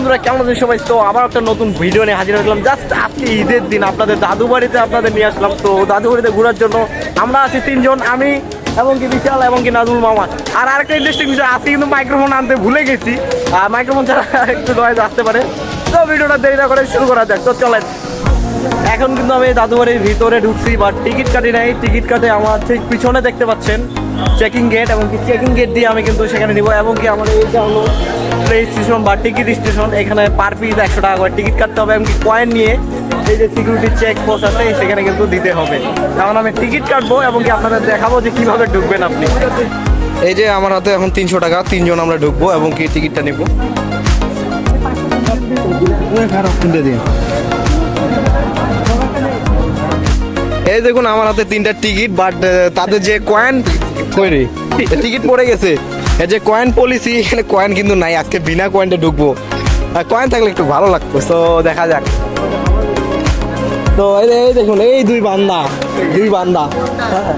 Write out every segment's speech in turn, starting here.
বন্ধুরা, কেমন আছেন সবাই? তো আবার একটা নতুন ভিডিও নিয়ে হাজির হলাম জাস্ট আজকে ঈদের দিন, আপনাদের দাদু বাড়িতে আপনাদের নিয়ে আসলাম। তো দাদু বাড়িতে ঘোরার জন্য আমরা আছি তিনজন, আমি এবং কি বিশাল এবং কি নাজমুল মামা। আর আরেকটা ইন্টারেস্টিং বিষয়, আজকে কিন্তু মাইক্রোফোন আনতে ভুলে গেছি। আর মাইক্রোফোন ছাড়া একটু নয়েজ আসতে পারে। তো ভিডিওটা দেরি না করে শুরু করা যাক। তো চলেন। এখন কিন্তু আমি দাদু বাড়ির ভিতরে ঢুকছি বা টিকিট কাটি নাই। টিকিট কাটে আমার ঠিক পিছনে দেখতে পাচ্ছেন। চেকিং গেট এবং কি চেকিং গেট দিয়ে আমি কিন্তু সেখানে নিব। এবং কি আমার এইটা হলো স্টেশন বা টিকিট স্টেশন এখানে পার পিস একশো টাকা করে টিকিট কাটতে হবে এবং কি কয়েন নিয়ে এই যে সিকিউরিটি চেক পোস্ট আছে সেখানে কিন্তু দিতে হবে। কারণ আমি টিকিট কাটবো এবং কি আপনাদের দেখাবো যে কীভাবে ঢুকবেন আপনি। এই যে আমার হাতে এখন তিনশো টাকা তিনজন আমরা ঢুকবো এবং কি টিকিটটা নিবো। এই দেখুন আমার হাতে তিনটা টিকিট বাট তাদের যে কয়েন টিকিট পড়ে গেছে। এই যে কয়েন পলিসি এখানে কয়েন কিন্তু নাই, আজকে বিনা কয়েনটা ঢুকবো। কয়েন থাকলে একটু ভালো লাগতো তো দেখা যাক। তো এই এই দেখুন, এই দুই বান্দা দুই বান্দা। হ্যাঁ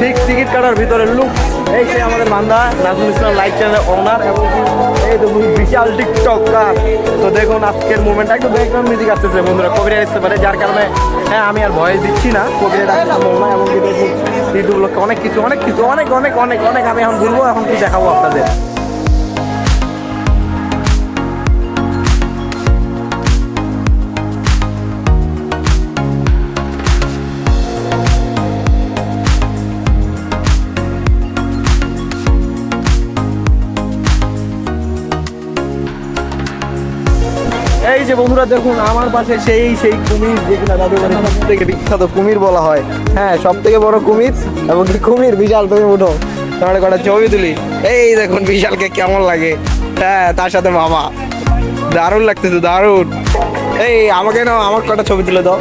ঠিক টিকিট কাটার ভিতরে লুক। এই সে আমাদের মান্দা, নাজমুল ইসলাম লাইভ চ্যানেলের ওনার এবং এই বিশাল টিকটকার। তো দেখুন আজকের মুভমেন্টটা একটু ব্যাকগ্রাউন্ড মিউজিক আসতেছে। বন্ধুরা, কবিরা আসতে পারে, যার কারণে হ্যাঁ আমি আর ভয় দিচ্ছি না। কবিরা ডাকতে সম্ভব না এবং অনেক কিছু অনেক কিছু, অনেক অনেক অনেক অনেক আমি এখন ঘুরবো এখন কি দেখাবো আপনাদের। যে বন্ধুরা দেখুন আমার পাশে সেই সেই কুমির যেগুলো দাদু বাড়ি। সব থেকে বিখ্যাত কুমির বলা হয়। হ্যাঁ সব থেকে বড় কুমির এবং কি কুমির? বিশাল তুমি উঠো। তোমার কটা ছবি তুলি। এই দেখুন বিশালকে কেমন লাগে। হ্যাঁ তার সাথে মামা। দারুণ লাগতেছে দারুণ। এই আমাকে না আমার কটা ছবি তুলে দাও।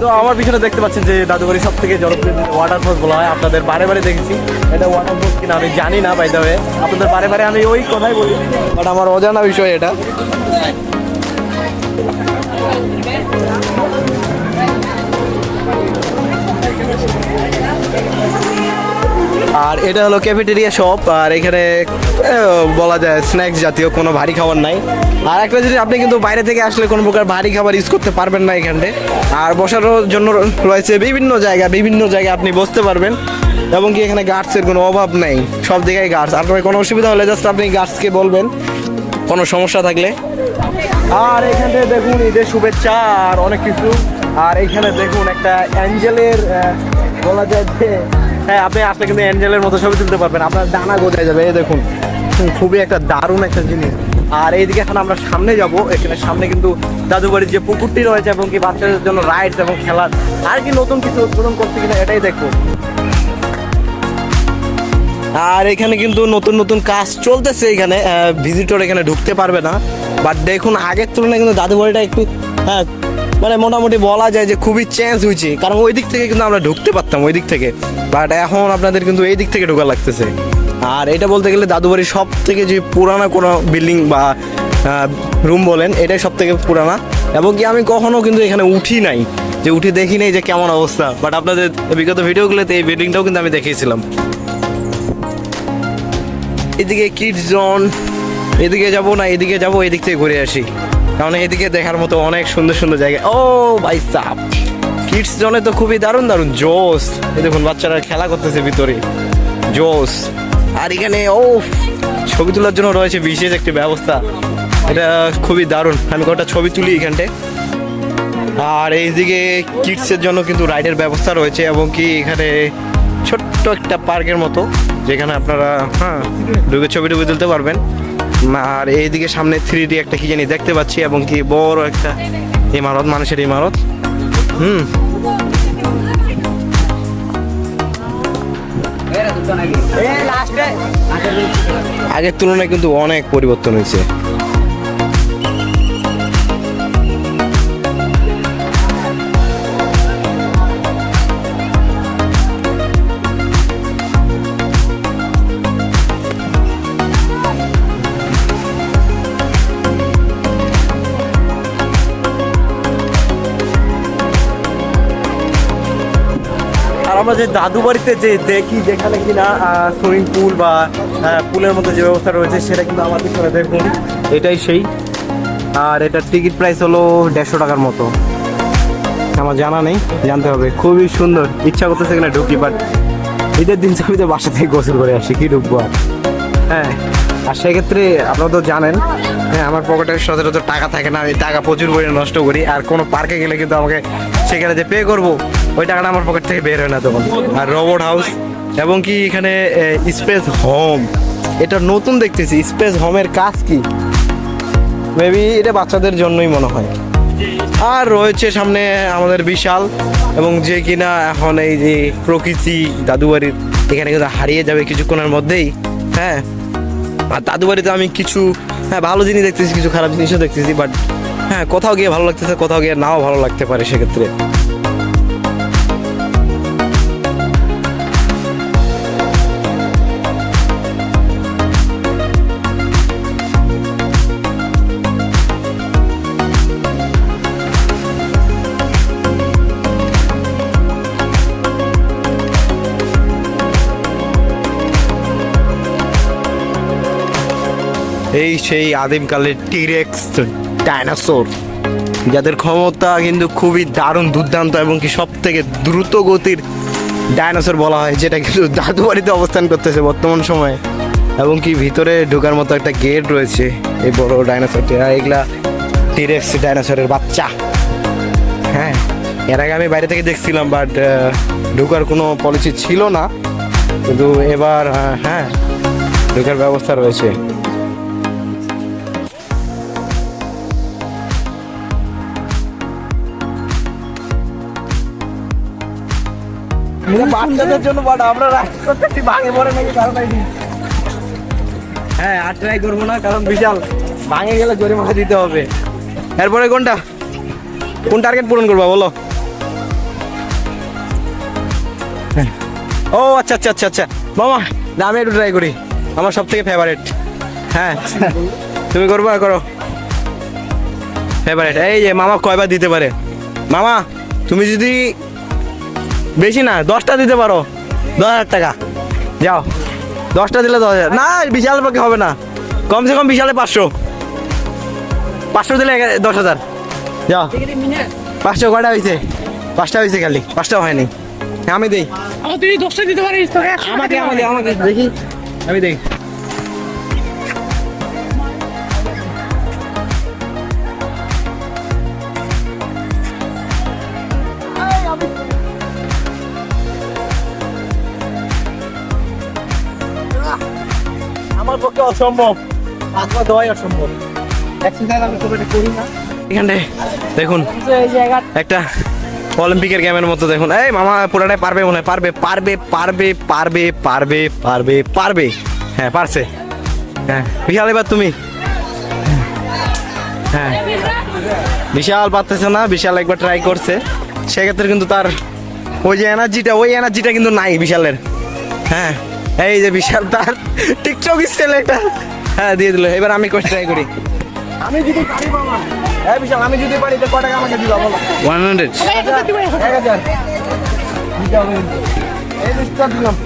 তো আমার পিছনে দেখতে পাচ্ছেন যে দাদুবাড়ি সব থেকে জনপ্রিয় ওয়াটার ফোর্স বলা হয় আপনাদের বারে বারে দেখেছি। এটা ওয়াটার ফোর্স কিনা আমি জানি না বাই দেবে আপনাদের বারে বারে আমি ওই কথাই বলি। বাট আমার অজানা বিষয় এটা। আর এটা হলো ক্যাফেটেরিয়া শপ আর এখানে বলা যায় স্ন্যাক্স জাতীয় কোনো ভারী খাবার নাই। আর একটা জিনিস, আপনি কিন্তু বাইরে থেকে আসলে কোনো প্রকার ভারী খাবার ইউজ করতে পারবেন না এখানে আর বসানোর জন্য রয়েছে বিভিন্ন জায়গা, বিভিন্ন জায়গায় আপনি বসতে পারবেন। এবং কি এখানে গার্ডসের কোনো অভাব নেই, সব জায়গায় গার্ডস আপনার কোনো অসুবিধা হলে জাস্ট আপনি গার্ডসকে বলবেন, কোনো সমস্যা থাকলে। আর এখানে দেখুন, ঈদের শুভেচ্ছা আর অনেক কিছু। আর এখানে দেখুন একটা অ্যাঞ্জেলের বলা যায় যে হ্যাঁ আপনি আসলে কিন্তু অ্যাঞ্জেলের মতো ছবি তুলতে পারবেন। আপনার ডানা গোজায় যাবে, এই দেখুন। খুবই একটা দারুণ একটা জিনিস। আর এইদিকে এখন আমরা সামনে যাব। এখানে সামনে কিন্তু দাদুবাড়ির যে পুকুরটি রয়েছে এবং কি বাচ্চাদের জন্য রাইডস এবং খেলার আর কি নতুন কিছু উদ্বোধন করছে কিনা এটাই দেখব আর এখানে কিন্তু নতুন নতুন কাজ চলতেছে এখানে। ভিজিটর এখানে ঢুকতে পারবে না। বাট দেখুন, আগের তুলনায় কিন্তু দাদু বাড়িটা একটু হ্যাঁ মানে মোটামুটি বলা যায় যে খুবই চেঞ্জ হয়েছে। কারণ ওই দিক থেকে কিন্তু আমরা ঢুকতে পারতাম, ওই দিক থেকে। বাট এখন আপনাদের কিন্তু এই দিক থেকে ঢোকা লাগতেছে। আর এটা বলতে গেলে দাদু সব থেকে যে পুরানা কোনো বিল্ডিং বা রুম বলেন, এটাই সব থেকে পুরানা। এবং কি আমি কখনো কিন্তু এখানে উঠি নাই, যে উঠে দেখি নাই যে কেমন অবস্থা। বাট আপনাদের বিগত ভিডিওগুলোতে এই বিল্ডিংটাও কিন্তু আমি দেখিয়েছিলাম। এদিকে কিডস জোন এদিকে যাব না, এদিকে যাব, এদিক থেকে ঘুরে আসি। কারণ এদিকে দেখার মতো অনেক সুন্দর সুন্দর জায়গা। ও ভাই সাপ কিডস জোনে তো খুবই দারুণ দারুণ জোস এই দেখুন, বাচ্চারা খেলা করতেছে ভিতরে জোস আর এখানে ও ছবি তোলার জন্য রয়েছে বিশেষ একটি ব্যবস্থা। এটা খুবই দারুণ। আমি কটা ছবি তুলি এখানটায়। আর এইদিকে কিডসের জন্য কিন্তু রাইডের ব্যবস্থা রয়েছে এবং কি এখানে ছোট্ট একটা পার্কের মতো, যেখানে আপনারা হ্যাঁ ঢুকে ছবি টবি তুলতে পারবেন। আর এইদিকে সামনে থ্রি ডি একটা কি জানি দেখতে পাচ্ছি এবং কি বড় একটা ইমারত, মানুষের ইমারত। হুম। আগের তুলনায় কিন্তু অনেক পরিবর্তন হয়েছে। আমরা যে দাদু বাড়িতে যে দেখি যেখানে কিনা সুইমিং পুল বা পুলের মতো যে ব্যবস্থা রয়েছে, সেটা কিন্তু আমাদের পিছনে দেখুন। এটাই সেই। আর এটার টিকিট প্রাইস হলো দেড়শো টাকার মতো। আমার জানা নেই, জানতে হবে। খুবই সুন্দর। ইচ্ছা করতেছে কিনা ঢুকি বাট ঈদের দিন আমি তো বাসা থেকে গোসল করে আসি, কি ঢুকবো আর? হ্যাঁ। আর সেক্ষেত্রে আপনারা তো জানেন হ্যাঁ আমার পকেটে সচরাচর টাকা থাকে না, আমি টাকা প্রচুর পরিমাণে নষ্ট করি, আর কোনো পার্কে গেলে কিন্তু আমাকে সেখানে যে পে করব, ওই টাকাটা আমার পকেট থেকে বের হয় না তখন। আর রোবট হাউস এবং কি এখানে স্পেস হোম এটা নতুন দেখতেছি স্পেস হোমের কাজ কি? মেবি এটা বাচ্চাদের জন্যই মনে হয়। আর রয়েছে সামনে আমাদের বিশাল, এবং যে কিনা এখন এই যে প্রকৃতি দাদুবাড়ির, এখানে কিন্তু হারিয়ে যাবে কিছুক্ষণের মধ্যেই হ্যাঁ। আর দাদু বাড়িতে আমি কিছু হ্যাঁ ভালো জিনিস দেখতেছি, কিছু খারাপ জিনিসও দেখতেছি বাট হ্যাঁ কোথাও গিয়ে ভালো লাগতেছে, কোথাও গিয়ে নাও ভালো লাগতে পারে সেক্ষেত্রে। এই সেই আদিমকালের টিরেক্স ডাইনোসর যাদের ক্ষমতা কিন্তু খুবই দারুণ, দুর্দান্ত এবং কি সব থেকে দ্রুত গতির ডাইনোসর বলা হয়, যেটা কিন্তু দাদু বাড়িতে অবস্থান করতেছে বর্তমান সময়ে। এবং কি ভিতরে ঢোকার মতো একটা গেট রয়েছে এই বড় ডাইনোসরটি আর এগুলা টিরেক্স ডাইনোসরের বাচ্চা। হ্যাঁ এর আগে আমি বাইরে থেকে দেখছিলাম বাট ঢোকার কোনো পলিসি ছিল না। কিন্তু এবার হ্যাঁ ঢোকার ব্যবস্থা রয়েছে। হ্যাঁ আর ট্রাই করব না, কারণ বিশাল। ভাঙে গেলে দিতে হবে। কোনটা? কোন টার্গেট পূরণ বলো। ও আচ্ছা আচ্ছা আচ্ছা আচ্ছা। মামা, না, আমি একটু ট্রাই করি। আমার সব থেকে ফেভারিট হ্যাঁ তুমি করব আর করো। ফেভারিট এই যে, মামা কয়বার দিতে পারে? মামা, তুমি যদি বেশি না দশটা দিতে পারো। দশ হাজার টাকা। যাও। দশটা দিলে দশ হাজার। না বিশাল পক্ষে হবে না। কমসে কম বিশালে পাঁচশো। পাঁচশো দিলে দশ হাজার। যাও। পাঁচশো কটা হয়েছে পাঁচটা হয়েছে খালি। পাঁচটা হয়নি। হ্যাঁ, আমি দেই। আমার তুই দশটা দিতে পারিস আমাকে আমাকে আমাকে দেখি। আমি দেখি আমার পক্ষে অসম্ভব। আত্মা দেওয়াই অসম্ভব। এক্সারসাইজ আমি খুব একটা করি না। এখানে দেখুন একটা অলিম্পিকের গেমের মতো দেখুন। এই মামা পুরোটাই পারবে মনে হয়। পারবে পারবে পারবে পারবে পারবে পারবে পারবে। হ্যাঁ পারছে। হ্যাঁ বিশাল এবার তুমি। হ্যাঁ বিশাল পারতেছে না বিশাল একবার ট্রাই করছে। সেক্ষেত্রে কিন্তু তার ওই যে এনার্জিটা ওই এনার্জিটা কিন্তু নাই বিশালের। হ্যাঁ এই যে বিশাল তার। টিকটক স্টাইল একটা হ্যাঁ দিয়ে দিল। এবার আমি কোচ ট্রাই করি। আমি যদি পারি মামা হ্যাঁ বিশাল আমি যদি পারি তো ক টাকা আমাকে দিবা বলো? One hundred. এক হাজার। দিতে হবে কিন্তু। এই লিস্টটা দিলাম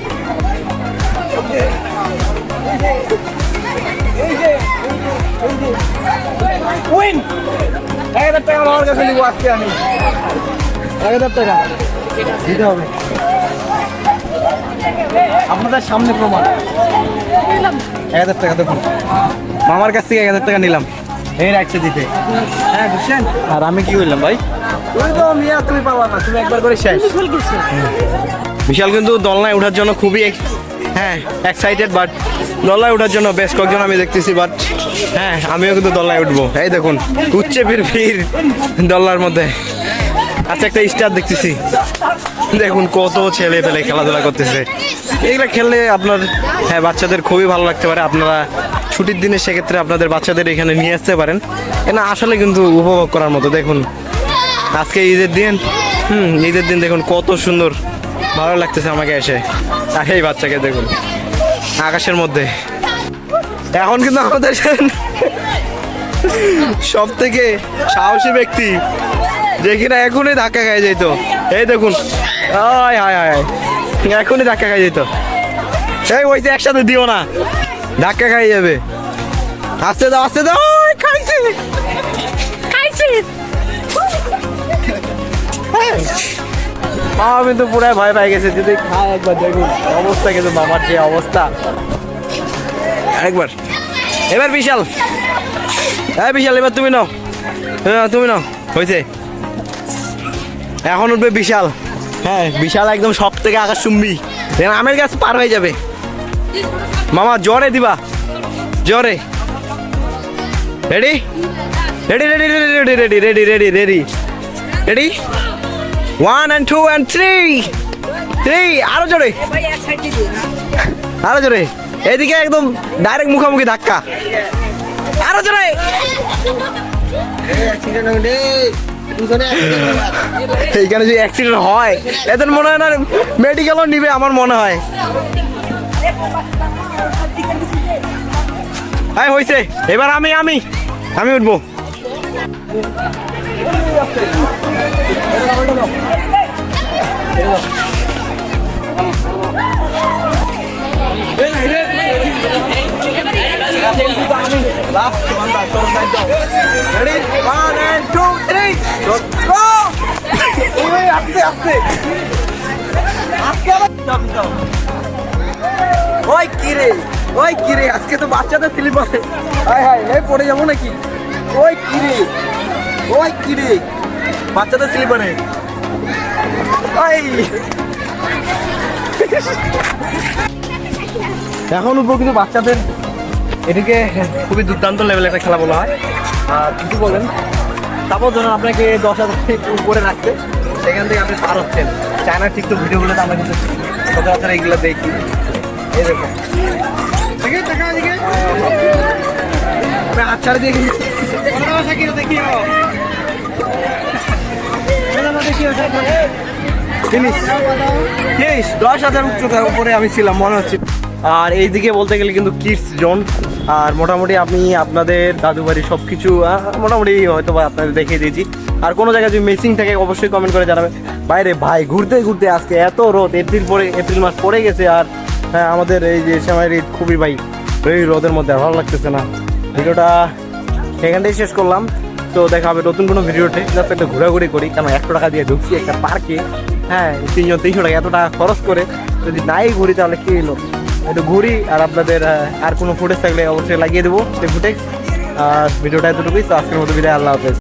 উইন এক হাজার টাকা আমার কাছে নিবো আজকে আমি। এক হাজার টাকা। দিতে হবে। আপনাদের সামনে প্রমাণ। এক হাজার টাকা দেখুন। মামার কাছ থেকে এক হাজার টাকা নিলাম। এই রাখছে দিতে। হ্যাঁ বুঝছেন? আর আমি কি করলাম ভাই? তুমি তো মিয়া তুমি পারবা না তুমি একবার করে শেষ। বিশাল কিন্তু দলনায় ওঠার জন্য খুবই এক- হ্যাঁ এক্সাইটেড বাট দলনায় ওঠার জন্য বেশ কয়েকজন আমি দেখতেছি বাট হ্যাঁ আমিও কিন্তু দলনায় উঠবো। এই দেখুন উচ্চে ভিড় ভিড় দলনার মধ্যে। আচ্ছা একটা স্টার দেখতেছি। দেখুন কত ছেলে পেলে খেলাধুলা করতেছে। এগুলো খেললে আপনার হ্যাঁ বাচ্চাদের খুবই ভালো লাগতে পারে। আপনারা ছুটির দিনে সেক্ষেত্রে আপনাদের বাচ্চাদের এখানে নিয়ে আসতে পারেন। এটা আসলে কিন্তু উপভোগ করার মতো, দেখুন। আজকে ঈদের দিন, হুম, ঈদের দিন দেখুন কত সুন্দর, ভালো লাগতেছে আমাকে এসে। আর এই বাচ্চাকে দেখুন, আকাশের মধ্যে। এখন কিন্তু আমাদের সব থেকে সাহসী ব্যক্তি যে কিনা এখনই ধাক্কা খাই যেত। এই দেখুন। আয় হায় হায় এখনই ধাক্কা খাই যেত এই ওই যে একসাথে দিও না। ধাক্কা খাই যাবে। আস্তে দাও আস্তে দাও। খাইছে। খাইছে। মা কিন্তু পুরো ভয় পেয়ে গেছে। যদি খায় একবার দেখুন অবস্থা কিন্তু মামার যে অবস্থা। একবার এবার বিশাল। হ্যাঁ বিশাল এবার তুমি নাও। হ্যাঁ তুমি নাও। হয়েছে এখন উঠবে বিশাল হ্যাঁ বিশাল একদম সব থেকে আকাশ চুম্বি আমের গাছ পার হয়ে যাবে মামা জ্বরে দিবা জ্বরে ready ready ready ready ready ready ready ready ready one and two and three three আরও জোরে আরও জোরে এদিকে একদম ডাইরেক্ট মুখোমুখি ধাক্কা আরও জোরে এইখানে যে অ্যাক্সিডেন্ট হয়, এদের মনে হয় না মেডিকেলও নিবে, আমার মনে হয় হ্যাঁ হয়েছে এবার আমি আমি আমি উঠবো Ready? আস্তে আস্তে দাও। ওই কিরে ওই কিরে আজকে তো বাচ্চাদের আছে। হাই হাই এই পড়ে যাব নাকি? ওই কিরে ওই কিরে বাচ্চাদের ওই। এখন উপর কিন্তু বাচ্চাদের এটিকে খুবই দুর্দান্ত লেভেলের একটা খেলা বলা হয়। আর কিছু বলেন? তারপর ধরুন আপনাকে দশ হাজার উপরে রাখছে। সেখান থেকে আপনি পার হচ্ছেন। চায়নার ঠিক তো ভিডিওগুলোতে আমরা কিন্তু সচরাচর এইগুলো দেখি। এই দেখো। আমি হাত ছাড়ে দিয়ে কিন্তু ফিনিশ ফিনিশ দশ হাজার উচ্চতার উপরে আমি ছিলাম মনে হচ্ছে। আর এইদিকে বলতে গেলে কিন্তু কিডস জোন আর মোটামুটি আমি আপনাদের দাদু বাড়ি সব কিছু মোটামুটি হয়তো বা আপনাদের দেখিয়ে দিয়েছি। আর কোনো জায়গায় যদি মিসিং থাকে, অবশ্যই কমেন্ট করে জানাবে বাইরে ভাই, ঘুরতে ঘুরতে আজকে এত রোদ, এপ্রিল পরে, এপ্রিল মাস পড়ে গেছে আর হ্যাঁ আমাদের এই যে সময়ের ঈদ খুবই ভাই, এই রোদের মধ্যে ভালো লাগতেছে না। ভিডিওটা এখান থেকে শেষ করলাম। তো দেখা হবে নতুন কোনো ভিডিওতে। জাস্ট একটা ঘোরাঘুরি করি কারণ একশো টাকা দিয়ে ঢুকছি একটা পার্কে হ্যাঁ তিনজন তিনশো টাকা এত টাকা খরচ করে। যদি নাই ঘুরি তাহলে কি এলো একটু ঘুরি আর আপনাদের আর কোনো ফুটেজ থাকলে অবশ্যই লাগিয়ে দেবো। সেই ফুটেজ আর ভিডিওটা এতটুকুই। তো আজকের মতো বিদায়, আল্লাহ হাফেজ।